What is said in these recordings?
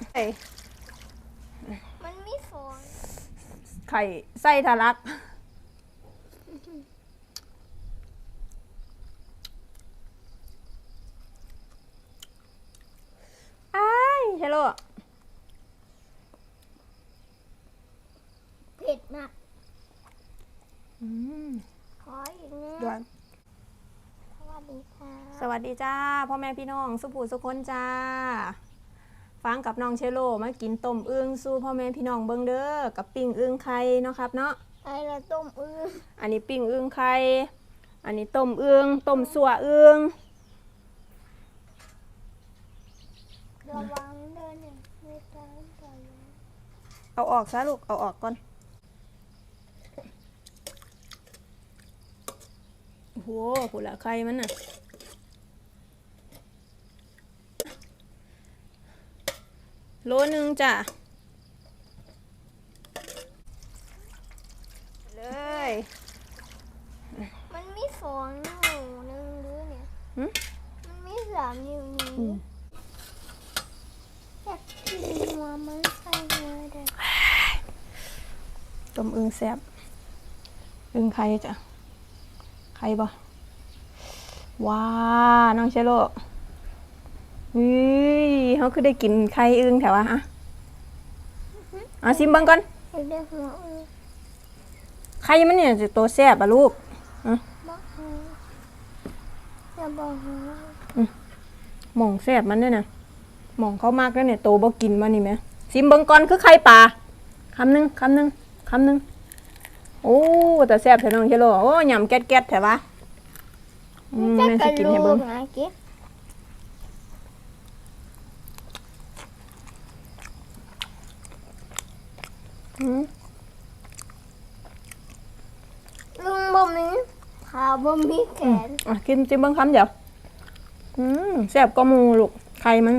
ไข่มันมีฟองไข่ไส้ทะลัก อ้ายเฮลโลเผ็ดมากอืมขออีกนะด่วนสวัสดีค่ะ สวัสดีจ้า พ่อแม่พี่น้อง สุภูสุคนจ้า ฟังกับน้องเชโลมากินต้มอึ่งสู้พ่อแม่พี่น้องเบิงเด้อกับปิ้งอึ่งไข่เนาะครับเนาะไอ้ละต้มอึ่งอันนี้ปิ้งอึ่งไข่อันนี้ต้มอึ่งต้มสัวอึ่งระวังเดินเนี่ยไม่ตามไปนะเอาออกซะลูกเอาออกก่อนโอ้โหผุละไข่มันน่ะ โลนึงจ้ะเลย มันมีฟองนิ้วนึงหรือเนี่ยหึ มันมีสามนิ้วนี้อืมอยากกินหัวมันใส่หัวเด็กต้มอึ่งแซ่บอึ่งไข่จ้ะไข่บ่ว้าน้องเชโล เฮ้ยเขาคือได้กินไข่อึ่งแถวอะอะเอาซิมเบังก่อนได้หังไข่มันเนี่ยจะโตแซ่บอะลูกบอกหัวอย่าบอกหัวหม่องแซ่บมันเนี่ยนะหม่องเขามากแล้วเนี่ยโตบ่กินมานี่ไหมซิมเบังก่อนคือไข่ปลาคำหนึ่งคำหนึ่งคำหนึ่งโอ้แต่แซ่บแท้น้องเชโลโอ้ยำแก๊ดแถวะอืมจะแม่กระกินให้เบิ่กง นะกิ๊ก อืม ลุงบ่มีขาบ่มีแขนอะกินจิ้มเบิ้งคำเดี๋ยวอืมแซ่บก็มูลูกไข่มัน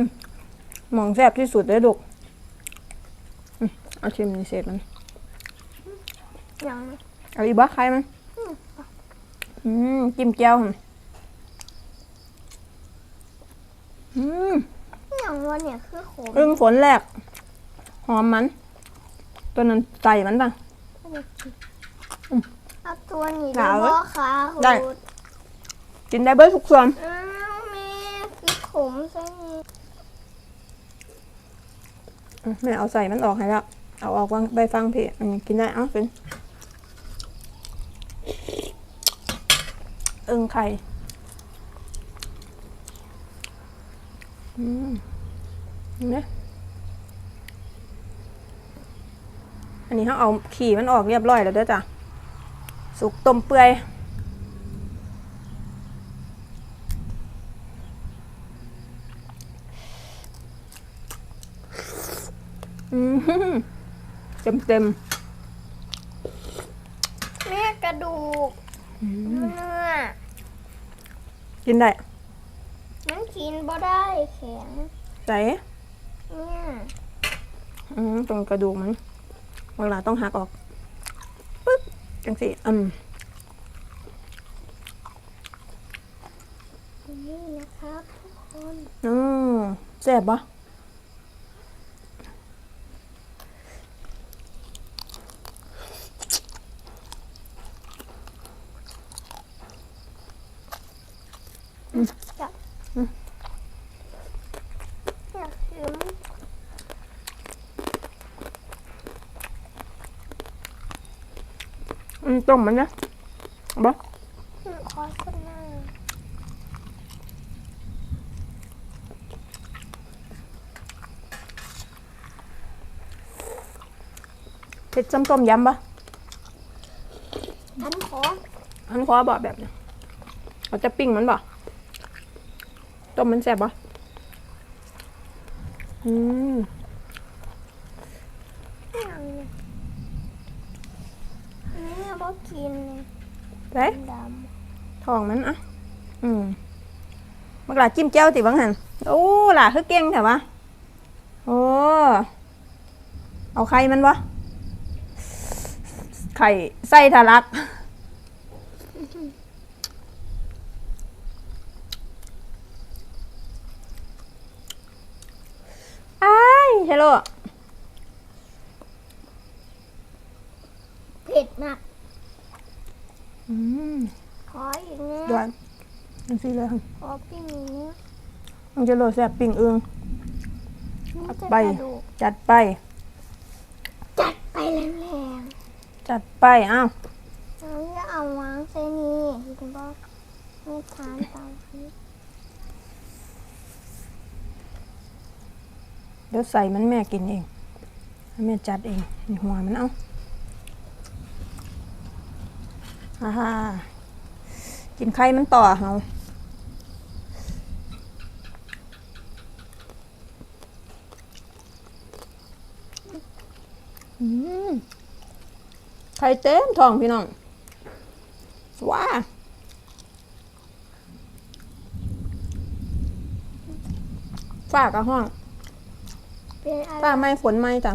หมองแซ่บที่สุดเลยลูกอืมเอาชิมนี่เศษมันอย่างเอาอีกบ้าไข่มันอืมจิ้มแจ่วหั่นอืมอย่างวันเนี่ยคือขมอึ้งฝนแรกหอมมัน ตัวนั้นใส่มันป่ะ เอาตัวนี้หนาวพ่อขาได้หูดกินได้เบิ้ทุกส่วนอ้าวแม่คือขมใช่ไหมอืมแม่เอาใส่มันออกให้แล้ว เอาออกวางใบฟังเพอันนี้กินได้เอ้าเป็นอึ้งไข่อืมเห็นไหม อันนี้เขาเอาขี่มันออกเรียบร้อยแล้วเด้อจ้ะ สุกต้มเปื่อยอืมเต็มเต็มแม่กระดูกเนื้อๆกินได้มันกินบ่ได้แข็งใส่เนี่ย อืมตรงกระดูกมัน เวลาต้องหักออกปึ๊บจังสิอืมนี่นะครับทุกคนอืมแซ่บปะอืม จับ อืม อยากชิม อืม ต้มมันนะเอาปะขอสนาเผ็ดส้มต้มยำปะอันขออันคอบอกแบบนี้เราจะปิ้งมันปะต้มมันแซ่บปะอืม อย่างเนี่ยแม่ บ่กินเลยเด้ดทองมันอะอืมบักหลาจิ้มแจ้วติบังหันโอ้หล่าคือเก่งแถวะโอ้เอาไข่มันวะไข่ไส้ทะลักอ้ายเฮช่โล เผ็ดมาก อืม ขออีกนะ ดวนจังซี่เลยขอปิ้งอีกนะน้องเชโลแซ่บปิ้งเอืองมันจะไป กระดูกจัดไป จัดไปแรงจัดไปอ้าวๆเราจะเอาวางใส่นี่คุณพ่อไม่ทานเตาพริกเดี๋ยวใส่มันแม่กินเองให้แม่จัดเองนี่หัวมันเอาฮ่าฮ่า กินไข่มันต่อเฮาอืมไข่เต็มท้องพี่น้องว้าฝ้ากระห้องเป็นอะไรฝ้าไหม้ฝนไหม้จ้ะ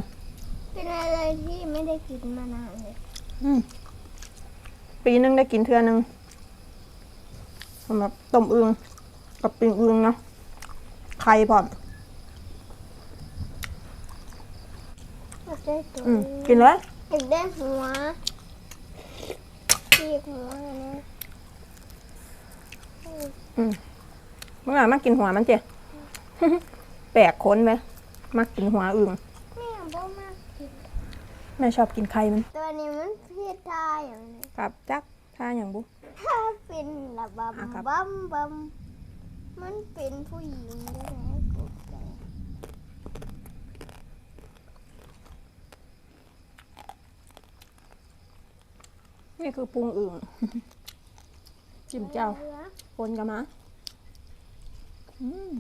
เป็นอะไรที่ไม่ได้กินมานานเลย อืม ปีหนึงได้กินเทือหนึง สำหรับต้มอึงกับปิงอึงเนาะไข่พร้อมอยากได้ตัวอืมกินเลยอยากได้หัวปีกหัวนะเมื่อไหร่มากินหัวมันเจ๊แปลกค้นไหมมากินหัวอึงแม่บ่มากกินแม่ชอบกินไข่มัน ตัวนี้มันเพี้ยทาอย่างนี้ กับจัก ท่าอย่างบุถ้าเป็นระบอะครับำบัมบัมมันเป็นผู้หญิงด้วยนะกบใจนี่คือปรุงอึงจิ้มเจ้าหลือปนกันมาอืม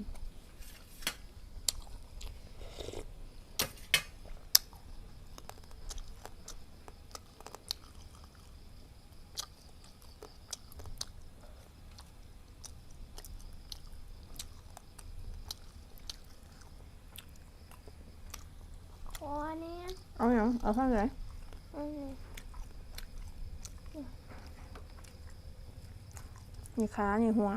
คอเนี่ย เอาอย่างเอาข้างไหนอืมมีขามีหัว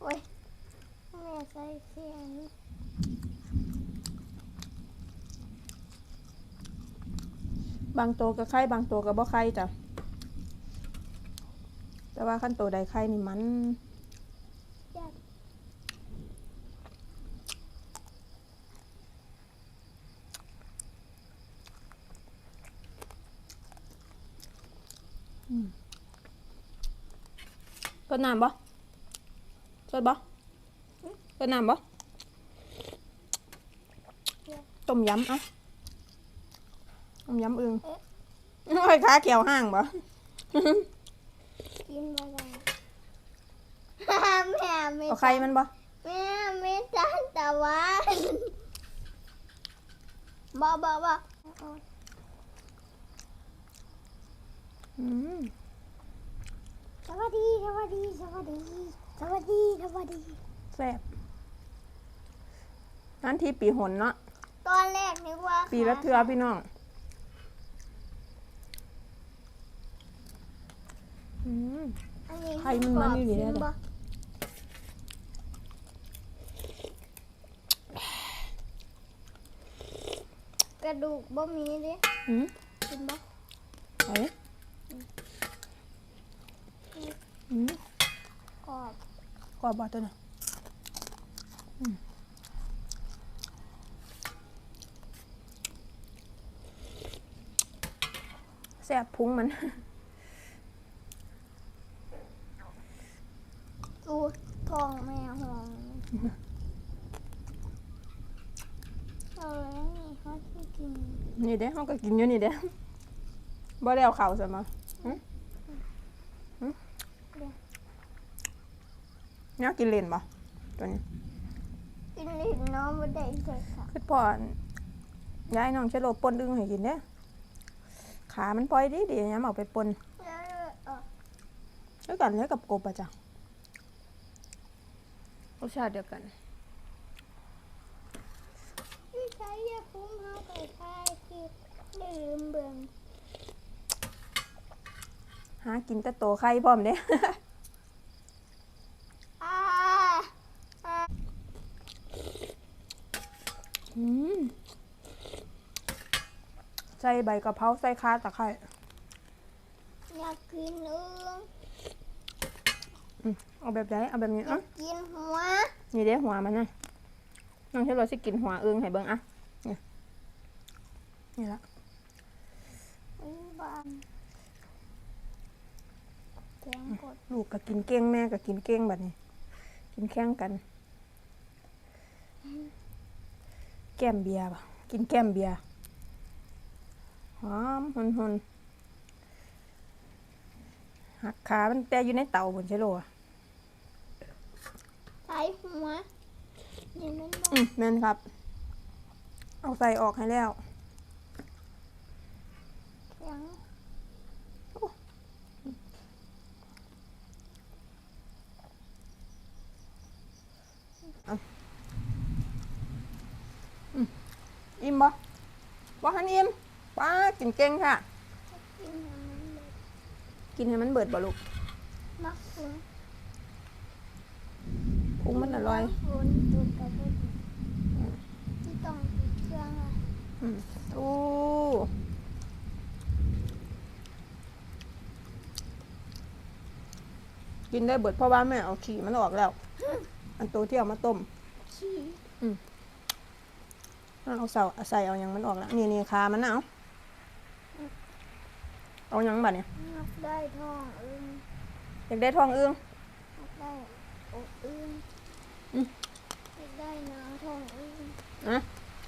โอ้ยแม่ใส่เสียงบางตัวก็ไข่บางตัวก็บ่ไข่จ้ะแต่ว่าขั้นตัวใดไข่นี่มัน ต้นน้ำบ่ต้นบ่ต้นน้ำบ่ต้มยำเอะต้มยำอึงโอ้ยขาเขียวห้างบ่กินบ่ได้แม่ไม่เอาไข่มันบ่แม่ไม่ทานตะวันบ่บ่บ่อืมส วัสดีสวัสดีสวัสดีสวัสดีสวัสดีแซ่บนั่นที่ปีหนเนาะตอนแรกนึกว่าปีละเทือพี่น้องอืมอันนี้ไข่มันมันอยู่นี่แหละกิบ่กระดูกบ่มีเด้อืมกินบ่เอ้ยอืม กรอบ กร อบบ่ตัวน่ะอืมแซ่บพุงมันดูทองแม่หองเอาแล้วนี่เขาที่กิน นี่เด้เขาก็กินอยู่นี่เด้บ่ได้เอาเข่าวใส่มาหึหึ เนี่ยกินเล่นบ่ตัวนี้กินลิ้นน้องไม่ได้ใส่ค่ะคือพ่อนย้ายน้องเชโลปนดึงให้กินเด้ขามันปล่อยดีดีๆย้ำเอาไปปนแล้วเออด้วยกันเลยกับกบอะจ้ะรสชาติเดียวกันพี่ชายอย่าคุ้มเขาไปทายที่ได้ลืมเบิ่งหากินแต่โตไข่พร้อมเด้ อ้า อืม ใส่ใบกะเพราใส่ข่าตะไคร้อยากกินเอื้องเอาแบบไหนเอาแบบนี้อยาอะกกินหัวนี่เด้หัวมันนะน้องเชลโลสิกินหัวเอิงให้เบิ่งอะนี่นี่ละอุ้ยบานแกงกดลูกก็กินเก้งแม่ก็กินเก้งแบบนี้ กินแข่งกัน แก้มเบียร์ป่ะกินแก้มเบียร์ หอมหุนหุนหักขามันแต่อยู่ในเตาบนเชลโลอะใส่หัวนี่มันบอกอืมแม่นครับ เอาใส่ออกให้แล้วแข็งอิ่มบ่บ่หันอิ่ม ป้ากินเก่งค่ะ กินให้มันเลยกินให้มันเบิดบ่ลูกมักหัวพุงมันอร่อยฝนตุกกระปุกที่ต้องติดเครื่องอะอืมอู้กินได้เบิดเพราะว่าแม่เอาขี้มันออกแล้ว อันตัวที่เอามาต้มขี้เอาเสาใส่เอาหยังมันออกแล้ว นี่นี่ขามันน่ะเอา เอาหยังบัดเนี่ยนักได้ทองอึ้งอยากได้ทองเอื้องนักได้อกอึ้งอืมนักได้น้ำทองอึ้งอะ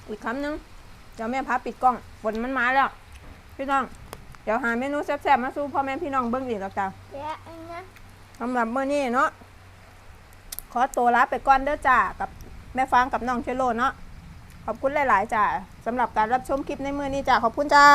อีกคำหนึงเดี๋ยวแม่พาปิดกล้องฝนมันมาแล้ว พี่น้อง เดี๋ยวหาเมนูแซ่บๆมาสู้พ่อแม่พี่น้องเบิ้งอีกแล้วจ้า แกะอันนะสำหรับมื้อนี้เนาะขอตัวลาไปก่อนเด้อจ้ากับแม่ฟางกับน้องเชโลเนาะขอบคุณหลาย ๆ จ้าสำหรับการรับชมคลิปในมื้อนี้จ้าขอบคุณจ้า